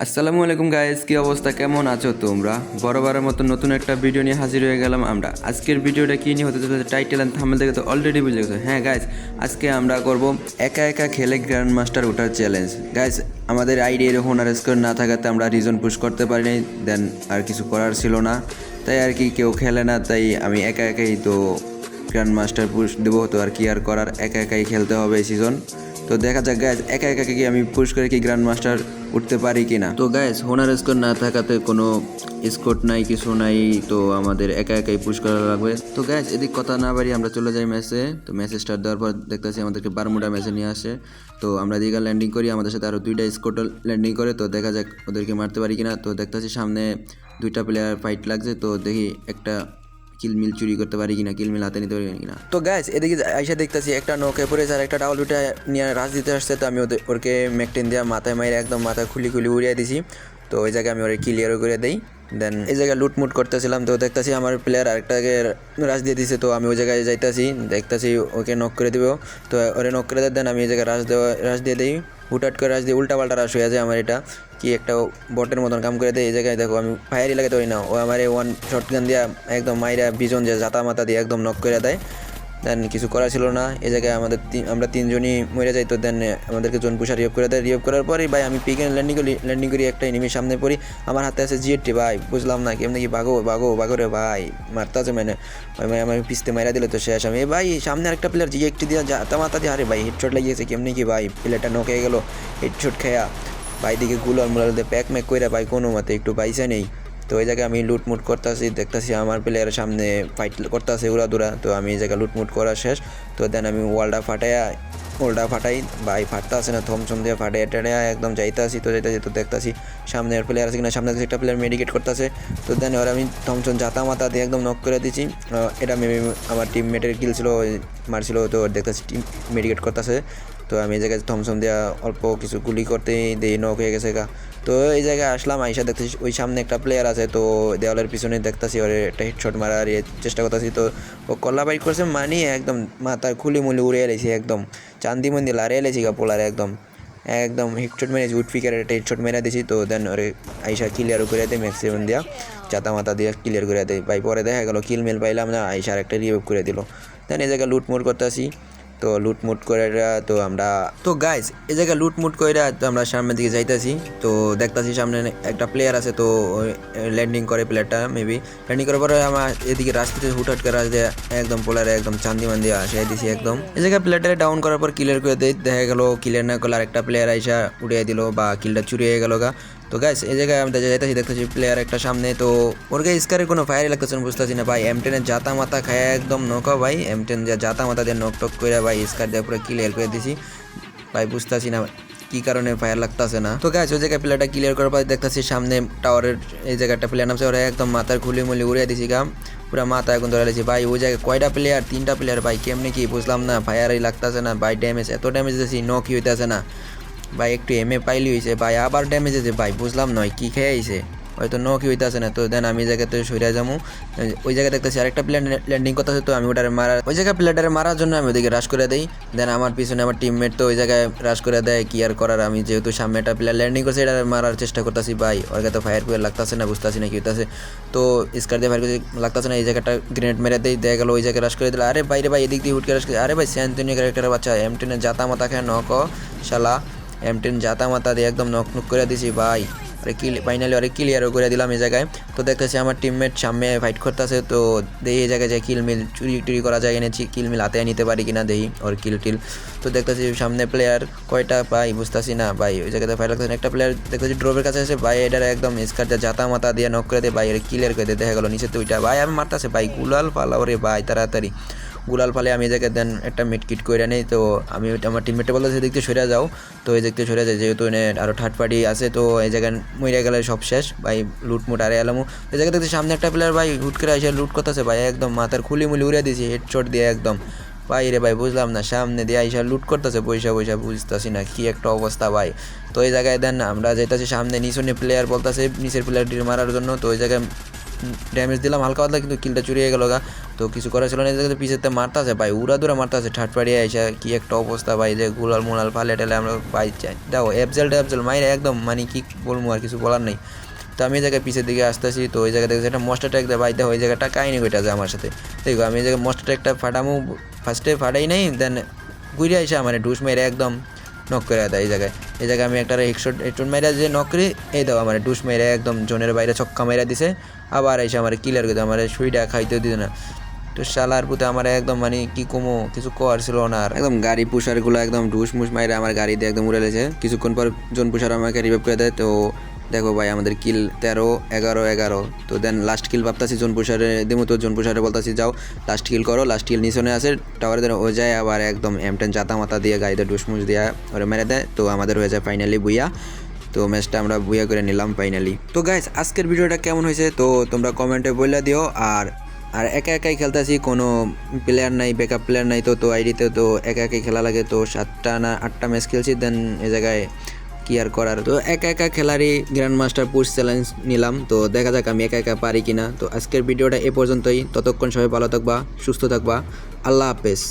আসসালামু আলাইকুম গাইস কি অবস্থা? কেমন আছো তোমরা? বরাবরের মতো নতুন একটা ভিডিও নিয়ে হাজির হয়ে গেলাম আমরা। আজকের ভিডিওটা কি নিয়ে হতে চলেছে? টাইটেল অ্যান্ড থাম্বনেল দেখে তো অলরেডি বুঝে গেছো। হ্যাঁ গাইস আজকে আমরা করব একা একা খেলে গ্র্যান্ড মাস্টার ওঠার চ্যালেঞ্জ গাইস আমাদের আইডিয়ার হোনার স্কোর না থাকাতে আমরা রিজন পুশ করতে পারিনি দেন আর কিছু করার ছিল না। তাই আর কি কেউ খেলে না, তাই আমি একা একাই তো গ্র্যান্ড মাস্টার পুশ দেবো, তো আর কি আর করার? একা একাই খেলতে হবে এই সিজন তো দেখা যাক গাইজ একা একা কি আমি পুশ করে কি গ্র্যান্ড মাস্টার উঠতে পারি কি না তো গাইজ হোনার স্কোর না থাকাতে কোনো স্কোর নাই, কিছু নাই, তো আমাদের একা একাই পুশ করা লাগবে। তো গাইজ এদিক কথা না বাড়ি আমরা চলে যাই ম্যাচে তো ম্যাচে স্টার্ট দেওয়ার পর দেখতেছি আমাদেরকে বারমুডা ম্যাচে নিয়ে আসে। তো আমরা এদিকে ল্যান্ডিং করি, আমাদের সাথে আরও দুইটা স্কোর ল্যান্ডিং করে। তো দেখা যাক ওদেরকে মারতে পারি কিনা। তো দেখতেছি সামনে দুইটা প্লেয়ার ফাইট লাগছে। তো দেখি একটা কিলমিল চুরি করতে পারি কিনা, কিলমিল হাতে নিতে পারি কিনা তো গ্যাস এদিকে আইসা দেখতেছি একটা নৌকে পরে আর একটা ডাউল উঠে নিয়ে রাজ দিতে আসছে। তো আমি ওদের ওরকে মেকটেন দেওয়া মাথায় মাইরে একদম মাথা খুলি খুলি উড়িয়ে দিছি। তো ওই জায়গায় আমি ওরা ক্লিয়ারও করে দিই। দেন এই জায়গায় লুটমুট করতেছিলাম, তো দেখতেছি আমার প্লেয়ার আরেকটাকে রাশ দিয়ে দিছে, তো আমি ওই জায়গায় যাইতাছি, দেখতেছি ওকে নক করে দিব। তো ওরে নক করে দেন, আমি এই জায়গায় রাজ দেওয়া রাশ দিয়ে দিই। হুটহাট করে রাশ দিয়ে উল্টা পাল্টা রাশ হয়ে যায় আমার এটা। কি একটা বটের মতন কাম করে দেয়, এই জায়গায় দেখো, আমি ফায়ারই লাগাতে পারি না। ও আমার ওয়ান শর্ট গান দিয়ে একদম মাইরা বিজন যে জাতা মাতা দিয়ে একদম নক করে দেয়। দেন কিছু করা ছিল না। এই জায়গায় আমাদের আমরা তিনজনই মরে যাই, তো দেন আমাদেরকে জন পুষা রিয়েভ করে দেয়। রিয়েভ করার পরে ভাই আমি পিক ল্যান্ডিং করি ল্যান্ডিং করি একটা এনিমির সামনে পড়ি। আমার হাতে আছে জিএটি ভাই, বুঝলাম না, কেমনি কি বাগো বাগো বাগো রে ভাই, মারতে আছে মানে। ভাই আমার পিস্তে মারা দিলে তো শেষ। আমি, এ ভাই, সামনে একটা প্লেয়ার জিএটি দিয়ে জাতা মাতা দিয়ে, আরে ভাই হেডশট লাগিয়েছে, কেমনি কি ভাই? প্লেয়ারটা নক গেলো হেডশট খেয়া। ভাই দিকে গুলাল মুলাল দিয়ে প্যাক ম্যাক করে ভাই কোনো মতে একটু পাইছে নেই। তো ওই জায়গায় আমি লুটমুট করতেছি, দেখতেছি আমার প্লেয়ারের সামনে ফাইট করতেছে উড়া দুরা তো আমি এই জায়গায় লুটমুট করা শেষ। তো দেন আমি ওয়ালটা ফাটাইয়া, ওয়ালটা ফাটাই, ভাই ফাটতে আসে না থমসম দিয়ে ফাটাইয়া টাটাইয়া একদম যাইতে আসি তো যাইতে তো দেখতেছি সামনে প্লেয়ার আছে কিনা, সামনে একটা প্লেয়ার মেডিকেট করতেছে। তো দেন এবার আমি থমসম জাতা মাতা দিয়ে একদম নক করে দিচ্ছি এটা মেবি আমার টিমমেটের কিল ছিল মারছিল, তো দেখতেছি টিম মেডিকেট করতেছে। তো আমি এই জায়গায় থমসম দেওয়া অল্প কিছু গুলি করতেই দিয়ে নক হয়ে গেছে গা। তো এই জায়গায় আসলাম, আইসা দেখতেছি ওই সামনে একটা প্লেয়ার আছে, তো দেওয়ালের পিছনে দেখতেছি ওর একটা হেডশট মারার ইয়ে চেষ্টা করতেছি, তো ও কল্লা বাইট করছে মানি একদম মাথার খুলি মুলি উড়ে এলেছি একদম, চান্দি মন্দির লারে এলেছি গা পোলারে একদম একদম হেডশট মেরেছি উড ফিকারের একটা হেডশট মেরে দিছি, তো দেন ওরে আইসা ক্লিয়ার করে দেয় ম্যাক্সিমাম দিয়া চাতা মাথা দিয়ে ক্লিয়ার করে দেয় ভাই পরে দেখা গেলো কিল মেল পাইলাম না, আইসার একটা রিভিউ করে দিল, দেন এই জায়গায় লুটমুট করতেছি তো লুটমুট করে তো আমরা তো গাইজ এই জায়গায় লুটমুট করে তো আমরা সামনের দিকে যাইতাছি। তো দেখতাছি সামনে একটা প্লেয়ার আছে তো ল্যান্ডিং করে প্লেয়ারটা মেবি ল্যান্ডিং করার পরে আমার এদিকে রাস্তাতে হুটহাট করে দিয়ে একদম পোলারে একদম চান্দি মান্দি আসে, দিছি একদম। এই জায়গায় প্লেয়ারটা ডাউন করার পর ক্লিয়ার করে দেয় দেখা গেল ক্লিয়ার না করলে আরেকটা প্লেয়ার আইসা উড়িয়ে দিল বা কিলটা চুরি হয়ে গেল গা। তো গাইস এই জায়গায় আমরা যাইতেছি, দেখতেছি প্লেয়ার একটা সামনে, তো ওর গায়ে স্কারের কোনো ফায়ারই লাগতেছে না, বুঝতেছি না। ভাই এম টেনের জাতা মাথা খায় একদম নৌকা ভাই। এম টেন জাতা মাথা দিয়ে নক টক করে ভাই স্কার দিয়ে পুরো ক্লিয়ার করে দিছি। ভাই, বুঝতেছি না কি কারণে ফায়ার লাগতেছে না। তো গাছ ওই জায়গায় প্লেয়ারটা ক্লিয়ার করার পর দেখতেছি সামনে টাওয়ারের এই জায়গাটা প্লেয়ার নামছে, ওরা একদম মাথার খুলি মুলি উড়িয়ে দিছি গাম পুরো মাথা এখন ধরে লেছি ভাই, ওই জায়গায় কয়টা প্লেয়ার তিনটা প্লেয়ার ভাই, কেমনি কি? বুঝলাম না ফায়ারই লাগতেছে না। ভাই ড্যামেজ এত ড্যামেজ দিয়েছি নকি হইতেছে না। ভাই, একটু এম এ পাইলি হয়েছে ভাই, আবার ড্যামেজ আছে ভাই, বুঝলাম নয়, কি খেয়ে আইছে? হয়তো ন কি হইতেছে না। তো দেন আমি জায়গাতে সরিয়া যাব ওই জায়গায় দেখতেছি আরেকটা প্লেয়ার ল্যান্ডিং করতেছে তো আমি ওটারে মারা ওই জায়গায় প্লেয়ারটারে মারার জন্য আমি ওদিকে রাশ করে দেই। দেন আমার পিছনে আমার টিমমেট তো ওই জায়গায় রাশ করে দেয়, কি আর করার? আমি যেহেতু সামনে একটা প্লেয়ার ল্যান্ডিং করছে, এটা মারার চেষ্টা করতেছি, ভাই। ওর তো ফায়ার করে লাগতেছে না, বুঝতেছি না কি হইতেছে। তো স্কার দিয়ে ফায়ার করে লাগতেছে না, এই জায়গাটা গ্রেনেড মেরে দেই। দেখা গেলো, ওই জায়গায় রাশ করে দিল। আরে বাইরে ভাই, এদিক দিয়ে হুটকে রাশ করে আরে ভাই স্যান্টনি ক্যারেক্টারের বাচ্চা এম টেনের জাতা মাথা খায় নক, শালা। এম টেন জাতা মাতা দিয়ে একদম নক নক করে দিছি, ভাই। আরে কিল ফাইনালি আরে ক্লিয়ারও করে দিলাম এই জায়গায়। তো দেখতেছি আমার টিমমেট সামনে ফাইট করতেছে, তো দেখি এই জায়গায় যায় কিল মিল চুরি টুরি করা যায় এনেছি কিল মিল হাতে নিতে পারি কিনা দেখি, ওর কিল টিল তো দেখতেছি সামনে প্লেয়ার কয়টা পাই বুঝতেছি না, ভাই, ওই জায়গাতে ফাইট লাগতেছে একটা প্লেয়ার দেখতেছি ড্রোভের কাছে এসে, ভাই, এটার একদম স্কার জাতা মাতা দিয়ে নক করে দিয়ে ভাই, এর ক্লিয়ার করে দিয়ে দেখা গেলো নিচে তো ওইটা ভাই, আমি মারতেছে, ভাই, গুলাল পালাও রে ভাই, তাড়াতাড়ি। গুলাল ফালে আমি জায়গায় দেন একটা মিট কিট করে নেই, তো আমি আমার টিমমেটে বলতে সেদিক থেকে সরে যাও। তো এই দিক থেকে সরে যায়, যেহেতু এনে আরও থার্ড পার্টি আছে, তো এই জায়গায় মরে গেলে সব শেষ। ভাই লুটমুট আরে এলামু এই জায়গায় দেখতে সামনে একটা প্লেয়ার ভাই, হুট করে এসে লুট করতেছে, ভাই, একদম মাথার খুলি মুলি উড়ে দিয়েছি হেডশট দিয়ে একদম। ভাই রে ভাই, বুঝলাম না, সামনে দিয়ে আইসা লুট করতেছে পয়সা পয়সা বুঝতেছি না, কি একটা অবস্থা, ভাই। তো এই জায়গায় দেন, আমরা যেতেছি সামনে, নিচনে প্লেয়ার বলতেছে, নিচের প্লেয়ারটির মারার জন্য, তো ওই জায়গায় ড্যামেজ দিলাম, হালকা পাতলা, কিন্তু কিলটা চুরি হয়ে গেল গা। তো কিছু করা ছিল না জায়গাতে পিছেতে মারতাছে ভাই, উড়া দুরা মারতাছে ঠাট পাড়িয়ে এসে কি একটা অবস্থা, ভাই যে গুলাল মুলাল ফালে টেলে আমরা ভাই চাই দেখো, এফজেল ট্যাফজেল মাইরে একদম মানে কি বলব আর কিছু বলার নেই। তো আমি এই জায়গায় পিছের দিকে আসতেছি, তো ওই জায়গা থেকে একটা মস্টার ট্যাগ দেয় ভাই, দেখো ওই জায়গাটা কাহিনি কইটা যায় আমার সাথে। দেখো, আমি এই জায়গায় মস্টার ট্যাগটা ফাটামু ফার্স্টে ফাটাই নাই দেন ঘুরে আসে আমার ডুস মেরে একদম নক করে দেয় এই জায়গায়। এই জায়গায় আমি একটা হেডশট হেডশট মেরে যে নক করি, এই দাও আমার ডুস মেরে একদম জোনের বাইরে ছক্কা মেরে দিছে, আবার এসে আমার কিলার করে আমার সুইটা খাইতেও দিত না। তো শালার পুতে আমার একদম মানে কি কমো, কিছু কর ছিল আর। একদম গাড়ি পুষারগুলো একদম ঢুস মুস মাইরে আমার গাড়ি দিয়ে একদম উড়ে লেছে। কিছুক্ষণ পর জন পুষার আমাকে রিভাইভ করে দেয়, তো দেখো ভাই, আমাদের কিল তেরো, এগারো এগারো। তো দেন লাস্ট কিল ভাবতাছি জন পুষারে, দিমু তো জন পুষারে বলতাছি, যাও লাস্ট কিল করো লাস্ট কিল নিচনে আছে টাওয়ারে দেন ও যায় আবার একদম এম টেন জাতা মাতা দিয়ে গাড়িতে ডুসমুস দিয়ে ওরা মেরে দেয়। তো আমাদের হয়ে যায় ফাইনালি বুইয়া। তো ম্যাচটা আমরা বুইয়া করে নিলাম ফাইনালি তো গাইস আজকের ভিডিওটা কেমন হয়েছে? তো তোমরা কমেন্টে বলে দিও। আর আর একা একাই খেলতেছি, কোনো প্লেয়ার নাই ব্যাকআপ প্লেয়ার নাই, তো তো আইডিতে তো একা একাই খেলা লাগে, তো সাতটা না আটটা ম্যাচ খেলছি দেন এ জায়গায় কি আর করার? তো একা একা খেলারই গ্র্যান্ড মাস্টার পুশ চ্যালেঞ্জ নিলাম, তো দেখা যাক আমি একা একা পারি কিনা। তো আজকের ভিডিওটা এ পর্যন্তই, ততক্ষণ সবাই ভালো থাকবা, সুস্থ থাকবা, আল্লাহ হাফেজ।